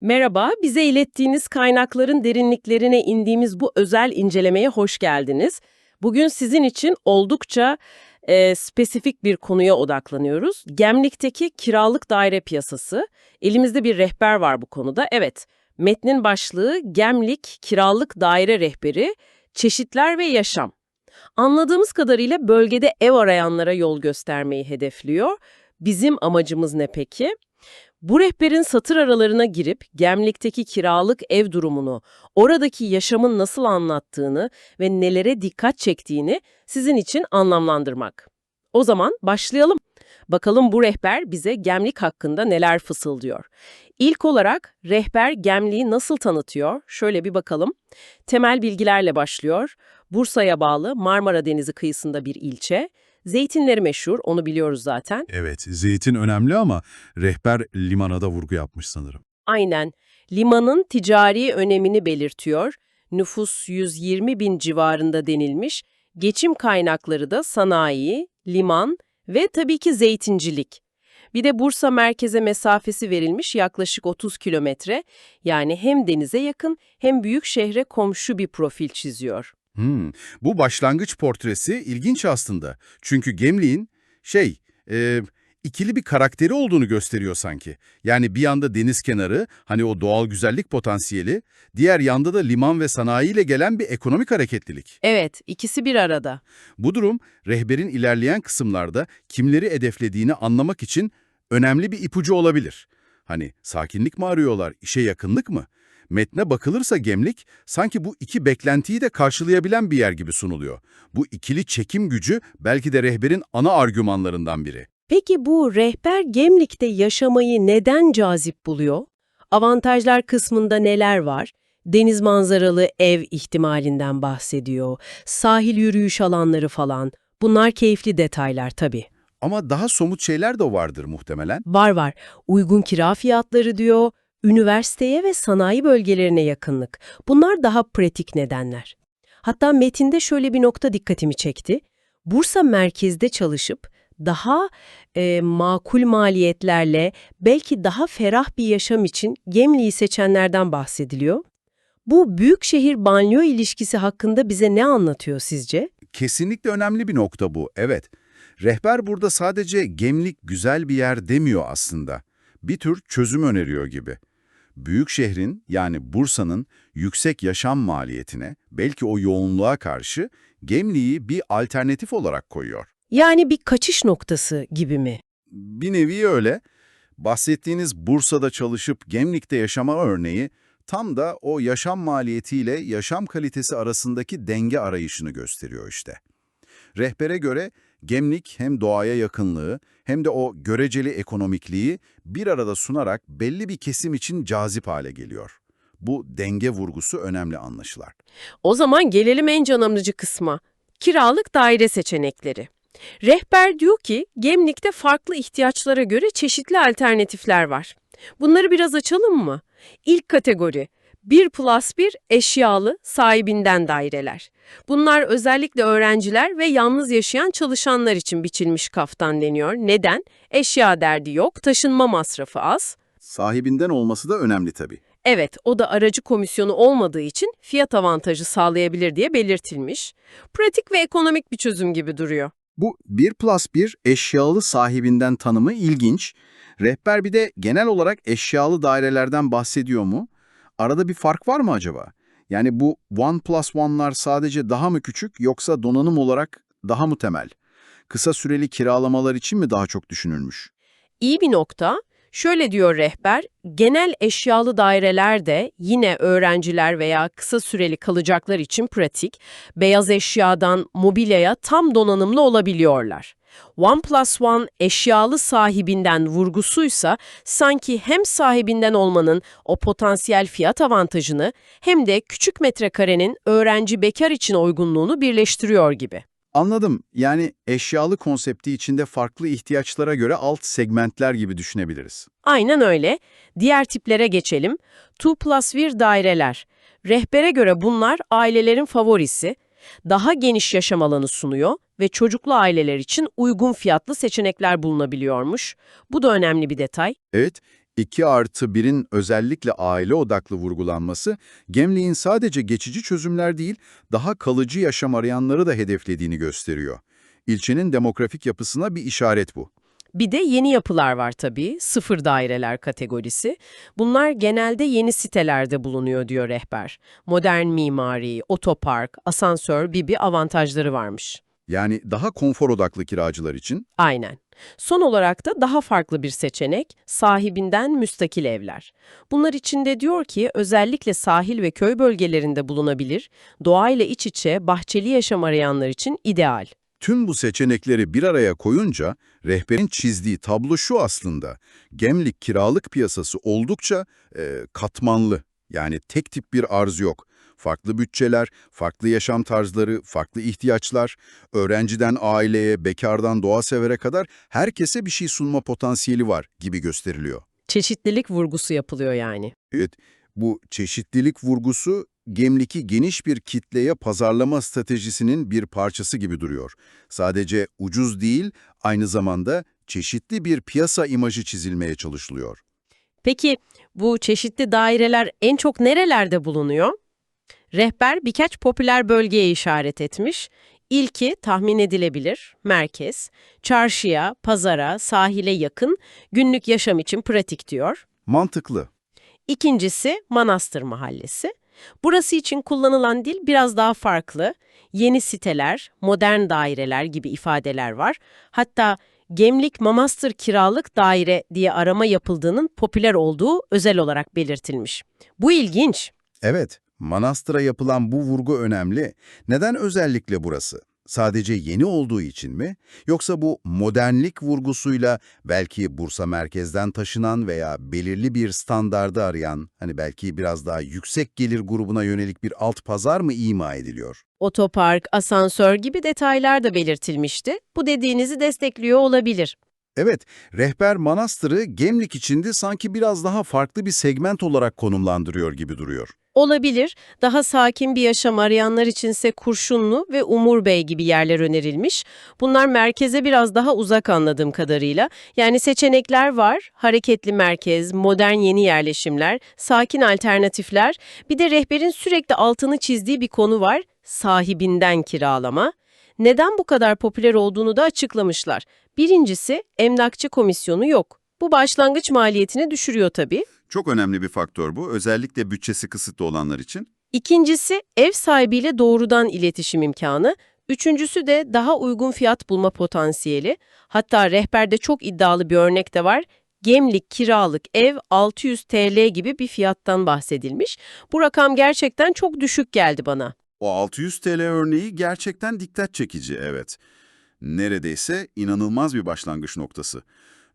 Merhaba, bize ilettiğiniz kaynakların derinliklerine indiğimiz bu özel incelemeye hoş geldiniz. Bugün sizin için oldukça e, spesifik bir konuya odaklanıyoruz. Gemlik'teki kiralık daire piyasası. Elimizde bir rehber var bu konuda. Evet, metnin başlığı Gemlik Kiralık Daire Rehberi, Çeşitler ve Yaşam. Anladığımız kadarıyla bölgede ev arayanlara yol göstermeyi hedefliyor. Bizim amacımız ne peki? Bu rehberin satır aralarına girip Gemlik'teki kiralık ev durumunu, oradaki yaşamın nasıl anlattığını ve nelere dikkat çektiğini sizin için anlamlandırmak. O zaman başlayalım. Bakalım bu rehber bize Gemlik hakkında neler fısıldıyor. İlk olarak rehber Gemlik'i nasıl tanıtıyor? Şöyle bir bakalım. Temel bilgilerle başlıyor. Bursa'ya bağlı Marmara Denizi kıyısında bir ilçe. Zeytinleri meşhur, onu biliyoruz zaten. Evet, zeytin önemli ama rehber limana da vurgu yapmış sanırım. Aynen. Limanın ticari önemini belirtiyor. Nüfus 120 bin civarında denilmiş. Geçim kaynakları da sanayi, liman ve tabii ki zeytincilik. Bir de Bursa merkeze mesafesi verilmiş yaklaşık 30 kilometre. Yani hem denize yakın hem büyük şehre komşu bir profil çiziyor. Hmm, bu başlangıç portresi ilginç aslında. Çünkü Gemlik'in şey, e, ikili bir karakteri olduğunu gösteriyor sanki. Yani bir yanda deniz kenarı, hani o doğal güzellik potansiyeli, diğer yanda da liman ve sanayiyle gelen bir ekonomik hareketlilik. Evet, ikisi bir arada. Bu durum, rehberin ilerleyen kısımlarda kimleri hedeflediğini anlamak için önemli bir ipucu olabilir. Hani sakinlik mi arıyorlar, işe yakınlık mı? Metne bakılırsa Gemlik, sanki bu iki beklentiyi de karşılayabilen bir yer gibi sunuluyor. Bu ikili çekim gücü belki de rehberin ana argümanlarından biri. Peki bu rehber Gemlik'te yaşamayı neden cazip buluyor? Avantajlar kısmında neler var? Deniz manzaralı ev ihtimalinden bahsediyor. Sahil yürüyüş alanları falan. Bunlar keyifli detaylar tabii. Ama daha somut şeyler de vardır muhtemelen. Var var. Uygun kira fiyatları diyor. Üniversiteye ve sanayi bölgelerine yakınlık. Bunlar daha pratik nedenler. Hatta metinde şöyle bir nokta dikkatimi çekti. Bursa merkezde çalışıp daha e, makul maliyetlerle belki daha ferah bir yaşam için Gemli'yi seçenlerden bahsediliyor. Bu büyük şehir banliyö ilişkisi hakkında bize ne anlatıyor sizce? Kesinlikle önemli bir nokta bu, evet. Rehber burada sadece Gemlik güzel bir yer demiyor aslında. Bir tür çözüm öneriyor gibi. Büyük şehrin yani Bursa'nın yüksek yaşam maliyetine, belki o yoğunluğa karşı Gemlik'i bir alternatif olarak koyuyor. Yani bir kaçış noktası gibi mi? Bir nevi öyle. Bahsettiğiniz Bursa'da çalışıp Gemlik'te yaşama örneği tam da o yaşam maliyetiyle yaşam kalitesi arasındaki denge arayışını gösteriyor işte. Rehbere göre Gemlik hem doğaya yakınlığı hem de o göreceli ekonomikliği bir arada sunarak belli bir kesim için cazip hale geliyor. Bu denge vurgusu önemli anlaşılar. O zaman gelelim en can kısma. Kiralık daire seçenekleri. Rehber diyor ki Gemlik'te farklı ihtiyaçlara göre çeşitli alternatifler var. Bunları biraz açalım mı? İlk kategori 1 plus 1 eşyalı sahibinden daireler. Bunlar özellikle öğrenciler ve yalnız yaşayan çalışanlar için biçilmiş kaftan deniyor. Neden? Eşya derdi yok, taşınma masrafı az. Sahibinden olması da önemli tabii. Evet, o da aracı komisyonu olmadığı için fiyat avantajı sağlayabilir diye belirtilmiş. Pratik ve ekonomik bir çözüm gibi duruyor. Bu 1 plus 1 eşyalı sahibinden tanımı ilginç. Rehber bir de genel olarak eşyalı dairelerden bahsediyor mu? Arada bir fark var mı acaba? Yani bu one plus one'lar sadece daha mı küçük yoksa donanım olarak daha mı temel? Kısa süreli kiralamalar için mi daha çok düşünülmüş? İyi bir nokta. Şöyle diyor rehber, genel eşyalı daireler de yine öğrenciler veya kısa süreli kalacaklar için pratik, beyaz eşyadan mobilyaya tam donanımlı olabiliyorlar. One plus one eşyalı sahibinden vurgusuysa sanki hem sahibinden olmanın o potansiyel fiyat avantajını hem de küçük metrekarenin öğrenci bekar için uygunluğunu birleştiriyor gibi. Anladım. Yani eşyalı konsepti içinde farklı ihtiyaçlara göre alt segmentler gibi düşünebiliriz. Aynen öyle. Diğer tiplere geçelim. 2 plus 1 daireler. Rehbere göre bunlar ailelerin favorisi. Daha geniş yaşam alanı sunuyor ve çocuklu aileler için uygun fiyatlı seçenekler bulunabiliyormuş. Bu da önemli bir detay. Evet, 2 artı 1'in özellikle aile odaklı vurgulanması, Gemlik'in sadece geçici çözümler değil, daha kalıcı yaşam arayanları da hedeflediğini gösteriyor. İlçenin demografik yapısına bir işaret bu. Bir de yeni yapılar var tabii, sıfır daireler kategorisi. Bunlar genelde yeni sitelerde bulunuyor diyor rehber. Modern mimari, otopark, asansör gibi avantajları varmış. Yani daha konfor odaklı kiracılar için Aynen. Son olarak da daha farklı bir seçenek, sahibinden müstakil evler. Bunlar içinde diyor ki özellikle sahil ve köy bölgelerinde bulunabilir, doğayla iç içe bahçeli yaşam arayanlar için ideal. Tüm bu seçenekleri bir araya koyunca rehberin çizdiği tablo şu aslında. Gemlik kiralık piyasası oldukça e, katmanlı. Yani tek tip bir arz yok. Farklı bütçeler, farklı yaşam tarzları, farklı ihtiyaçlar, öğrenciden aileye, bekardan doğa severe kadar herkese bir şey sunma potansiyeli var gibi gösteriliyor. Çeşitlilik vurgusu yapılıyor yani. Evet, bu çeşitlilik vurgusu Gemlik'i geniş bir kitleye pazarlama stratejisinin bir parçası gibi duruyor. Sadece ucuz değil, aynı zamanda çeşitli bir piyasa imajı çizilmeye çalışılıyor. Peki bu çeşitli daireler en çok nerelerde bulunuyor? Rehber birkaç popüler bölgeye işaret etmiş. İlki tahmin edilebilir, merkez, çarşıya, pazara, sahile yakın, günlük yaşam için pratik diyor. Mantıklı. İkincisi Manastır Mahallesi. Burası için kullanılan dil biraz daha farklı. Yeni siteler, modern daireler gibi ifadeler var. Hatta Gemlik Mamastır Kiralık Daire diye arama yapıldığının popüler olduğu özel olarak belirtilmiş. Bu ilginç. Evet, Manastır'a yapılan bu vurgu önemli. Neden özellikle burası? Sadece yeni olduğu için mi? Yoksa bu modernlik vurgusuyla belki Bursa merkezden taşınan veya belirli bir standardı arayan, hani belki biraz daha yüksek gelir grubuna yönelik bir alt pazar mı ima ediliyor? Otopark, asansör gibi detaylar da belirtilmişti. Bu dediğinizi destekliyor olabilir. Evet, rehber manastırı Gemlik içinde sanki biraz daha farklı bir segment olarak konumlandırıyor gibi duruyor. Olabilir. Daha sakin bir yaşam arayanlar içinse Kurşunlu ve Umur Bey gibi yerler önerilmiş. Bunlar merkeze biraz daha uzak anladığım kadarıyla. Yani seçenekler var. Hareketli merkez, modern yeni yerleşimler, sakin alternatifler. Bir de rehberin sürekli altını çizdiği bir konu var. Sahibinden kiralama. Neden bu kadar popüler olduğunu da açıklamışlar. Birincisi emlakçı komisyonu yok. Bu başlangıç maliyetini düşürüyor tabii. Çok önemli bir faktör bu, özellikle bütçesi kısıtlı olanlar için. İkincisi ev sahibiyle doğrudan iletişim imkanı. Üçüncüsü de daha uygun fiyat bulma potansiyeli. Hatta rehberde çok iddialı bir örnek de var. Gemlik kiralık ev 600 TL gibi bir fiyattan bahsedilmiş. Bu rakam gerçekten çok düşük geldi bana. O 600 TL örneği gerçekten dikkat çekici, evet. Neredeyse inanılmaz bir başlangıç noktası.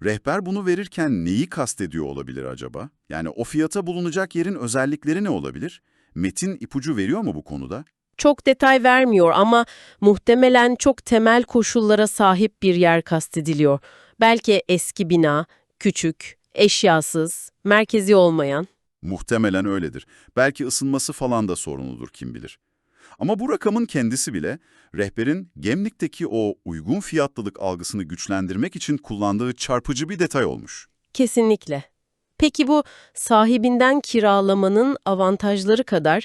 Rehber bunu verirken neyi kastediyor olabilir acaba? Yani o fiyata bulunacak yerin özellikleri ne olabilir? Metin ipucu veriyor mu bu konuda? Çok detay vermiyor ama muhtemelen çok temel koşullara sahip bir yer kastediliyor. Belki eski bina, küçük, eşyasız, merkezi olmayan. Muhtemelen öyledir. Belki ısınması falan da sorunludur kim bilir. Ama bu rakamın kendisi bile rehberin Gemlik'teki o uygun fiyatlılık algısını güçlendirmek için kullandığı çarpıcı bir detay olmuş. Kesinlikle. Peki bu sahibinden kiralamanın avantajları kadar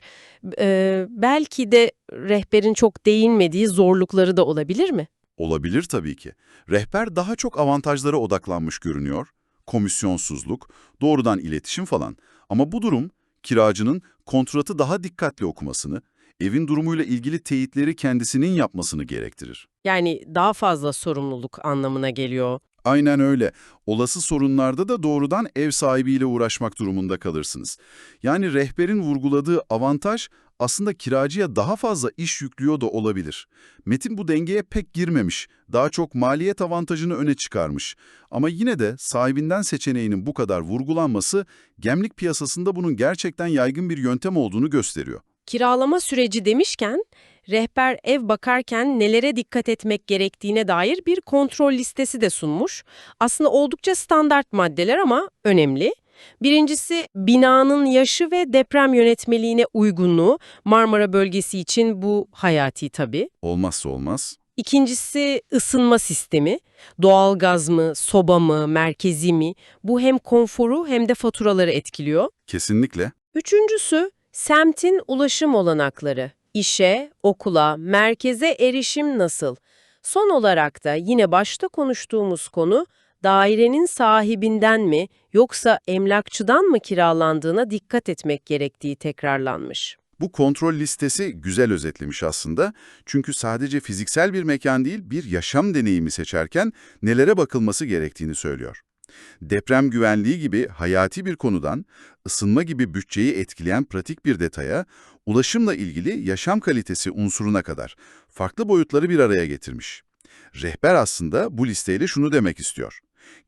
e, belki de rehberin çok değinmediği zorlukları da olabilir mi? Olabilir tabii ki. Rehber daha çok avantajlara odaklanmış görünüyor. Komisyonsuzluk, doğrudan iletişim falan. Ama bu durum kiracının kontratı daha dikkatli okumasını, evin durumuyla ilgili teyitleri kendisinin yapmasını gerektirir. Yani daha fazla sorumluluk anlamına geliyor. Aynen öyle. Olası sorunlarda da doğrudan ev sahibiyle uğraşmak durumunda kalırsınız. Yani rehberin vurguladığı avantaj aslında kiracıya daha fazla iş yüklüyor da olabilir. Metin bu dengeye pek girmemiş, daha çok maliyet avantajını öne çıkarmış. Ama yine de sahibinden seçeneğinin bu kadar vurgulanması, gemlik piyasasında bunun gerçekten yaygın bir yöntem olduğunu gösteriyor. Kiralama süreci demişken, rehber ev bakarken nelere dikkat etmek gerektiğine dair bir kontrol listesi de sunmuş. Aslında oldukça standart maddeler ama önemli. Birincisi binanın yaşı ve deprem yönetmeliğine uygunluğu. Marmara bölgesi için bu hayati tabii. Olmazsa olmaz. İkincisi ısınma sistemi. Doğalgaz mı, soba mı, merkezi mi? Bu hem konforu hem de faturaları etkiliyor. Kesinlikle. Üçüncüsü semtin ulaşım olanakları. İşe, okula, merkeze erişim nasıl? Son olarak da yine başta konuştuğumuz konu dairenin sahibinden mi yoksa emlakçıdan mı kiralandığına dikkat etmek gerektiği tekrarlanmış. Bu kontrol listesi güzel özetlemiş aslında. Çünkü sadece fiziksel bir mekan değil, bir yaşam deneyimi seçerken nelere bakılması gerektiğini söylüyor. Deprem güvenliği gibi hayati bir konudan, ısınma gibi bütçeyi etkileyen pratik bir detaya, ulaşımla ilgili yaşam kalitesi unsuruna kadar farklı boyutları bir araya getirmiş. Rehber aslında bu listeyle şunu demek istiyor.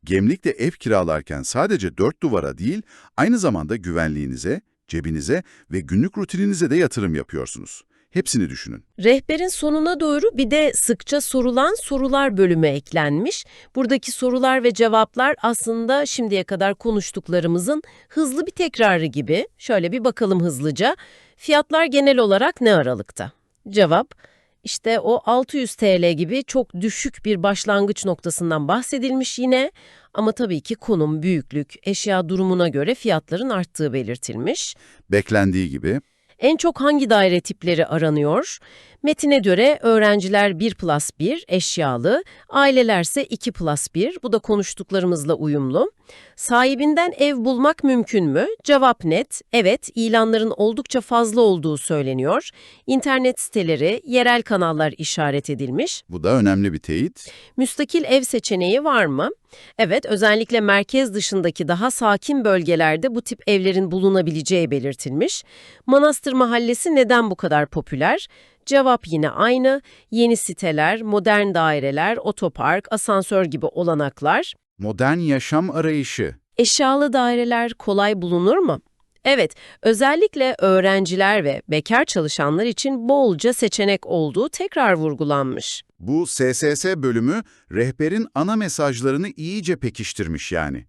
Gemlik'te ev kiralarken sadece dört duvara değil, aynı zamanda güvenliğinize, cebinize ve günlük rutininize de yatırım yapıyorsunuz. Hepsini düşünün. Rehberin sonuna doğru bir de sıkça sorulan sorular bölümü eklenmiş. Buradaki sorular ve cevaplar aslında şimdiye kadar konuştuklarımızın hızlı bir tekrarı gibi. Şöyle bir bakalım hızlıca. Fiyatlar genel olarak ne aralıkta? Cevap, işte o 600 TL gibi çok düşük bir başlangıç noktasından bahsedilmiş yine. Ama tabii ki konum, büyüklük, eşya durumuna göre fiyatların arttığı belirtilmiş. Beklendiği gibi En çok hangi daire tipleri aranıyor? Metine göre öğrenciler 1 plus 1 eşyalı, ailelerse 2 plus 1, bu da konuştuklarımızla uyumlu. Sahibinden ev bulmak mümkün mü? Cevap net, evet ilanların oldukça fazla olduğu söyleniyor. İnternet siteleri, yerel kanallar işaret edilmiş. bu da önemli bir teyit. Müstakil ev seçeneği var mı? Evet, özellikle merkez dışındaki daha sakin bölgelerde bu tip evlerin bulunabileceği belirtilmiş. Manastır Mahallesi neden bu kadar popüler? Cevap yine aynı. Yeni siteler, modern daireler, otopark, asansör gibi olanaklar. Modern yaşam arayışı. Eşyalı daireler kolay bulunur mu? Evet, özellikle öğrenciler ve bekar çalışanlar için bolca seçenek olduğu tekrar vurgulanmış. Bu SSS bölümü rehberin ana mesajlarını iyice pekiştirmiş yani.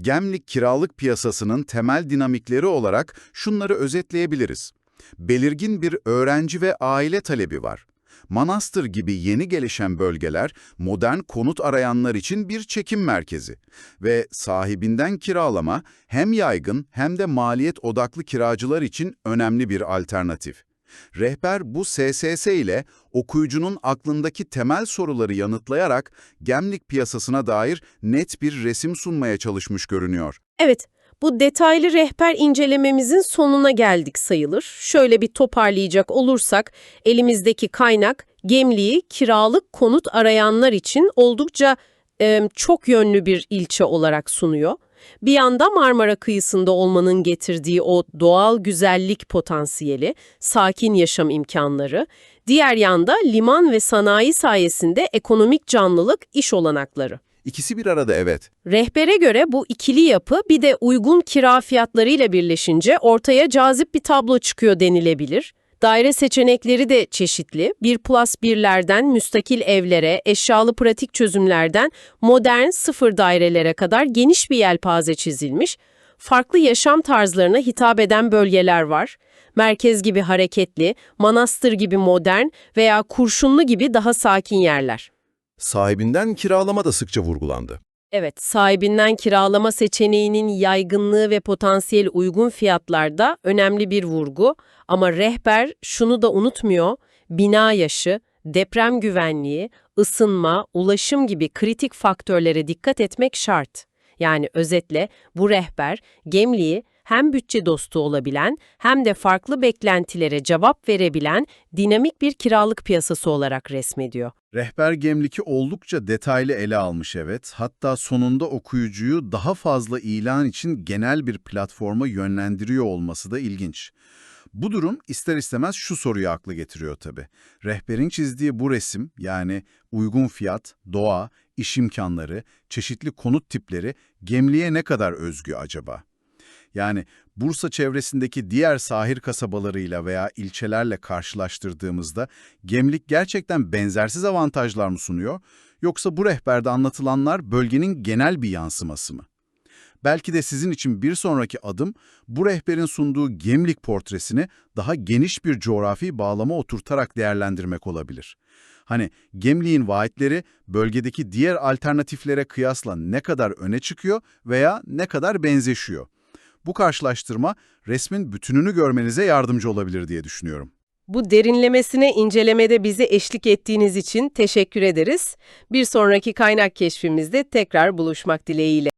Gemlik kiralık piyasasının temel dinamikleri olarak şunları özetleyebiliriz. Belirgin bir öğrenci ve aile talebi var. Manastır gibi yeni gelişen bölgeler modern konut arayanlar için bir çekim merkezi ve sahibinden kiralama hem yaygın hem de maliyet odaklı kiracılar için önemli bir alternatif. Rehber bu SSS ile okuyucunun aklındaki temel soruları yanıtlayarak Gemlik piyasasına dair net bir resim sunmaya çalışmış görünüyor. Evet, bu detaylı rehber incelememizin sonuna geldik sayılır. Şöyle bir toparlayacak olursak, elimizdeki kaynak Gemliği kiralık konut arayanlar için oldukça e, çok yönlü bir ilçe olarak sunuyor. Bir yanda Marmara kıyısında olmanın getirdiği o doğal güzellik potansiyeli, sakin yaşam imkanları, diğer yanda liman ve sanayi sayesinde ekonomik canlılık, iş olanakları. İkisi bir arada evet. Rehbere göre bu ikili yapı bir de uygun kira fiyatlarıyla birleşince ortaya cazip bir tablo çıkıyor denilebilir. Daire seçenekleri de çeşitli. 1 plus 1'lerden müstakil evlere, eşyalı pratik çözümlerden modern sıfır dairelere kadar geniş bir yelpaze çizilmiş. Farklı yaşam tarzlarına hitap eden bölgeler var. Merkez gibi hareketli, manastır gibi modern veya kurşunlu gibi daha sakin yerler. Sahibinden kiralama da sıkça vurgulandı. Evet, sahibinden kiralama seçeneğinin yaygınlığı ve potansiyel uygun fiyatlarda önemli bir vurgu. Ama rehber şunu da unutmuyor, bina yaşı, deprem güvenliği, ısınma, ulaşım gibi kritik faktörlere dikkat etmek şart. Yani özetle bu rehber Gemliği hem bütçe dostu olabilen hem de farklı beklentilere cevap verebilen dinamik bir kiralık piyasası olarak resmediyor. Rehber Gemlik'i oldukça detaylı ele almış evet. Hatta sonunda okuyucuyu daha fazla ilan için genel bir platforma yönlendiriyor olması da ilginç. Bu durum ister istemez şu soruyu aklı getiriyor tabii. Rehberin çizdiği bu resim yani uygun fiyat, doğa, iş imkanları, çeşitli konut tipleri Gemlik'e ne kadar özgü acaba? Yani Bursa çevresindeki diğer sahil kasabalarıyla veya ilçelerle karşılaştırdığımızda Gemlik gerçekten benzersiz avantajlar mı sunuyor? Yoksa bu rehberde anlatılanlar bölgenin genel bir yansıması mı? Belki de sizin için bir sonraki adım bu rehberin sunduğu Gemlik portresini daha geniş bir coğrafi bağlama oturtarak değerlendirmek olabilir. Hani Gemliğin vaatleri bölgedeki diğer alternatiflere kıyasla ne kadar öne çıkıyor veya ne kadar benzeşiyor. Bu karşılaştırma resmin bütününü görmenize yardımcı olabilir diye düşünüyorum. Bu derinlemesine incelemede bize eşlik ettiğiniz için teşekkür ederiz. Bir sonraki kaynak keşfimizde tekrar buluşmak dileğiyle.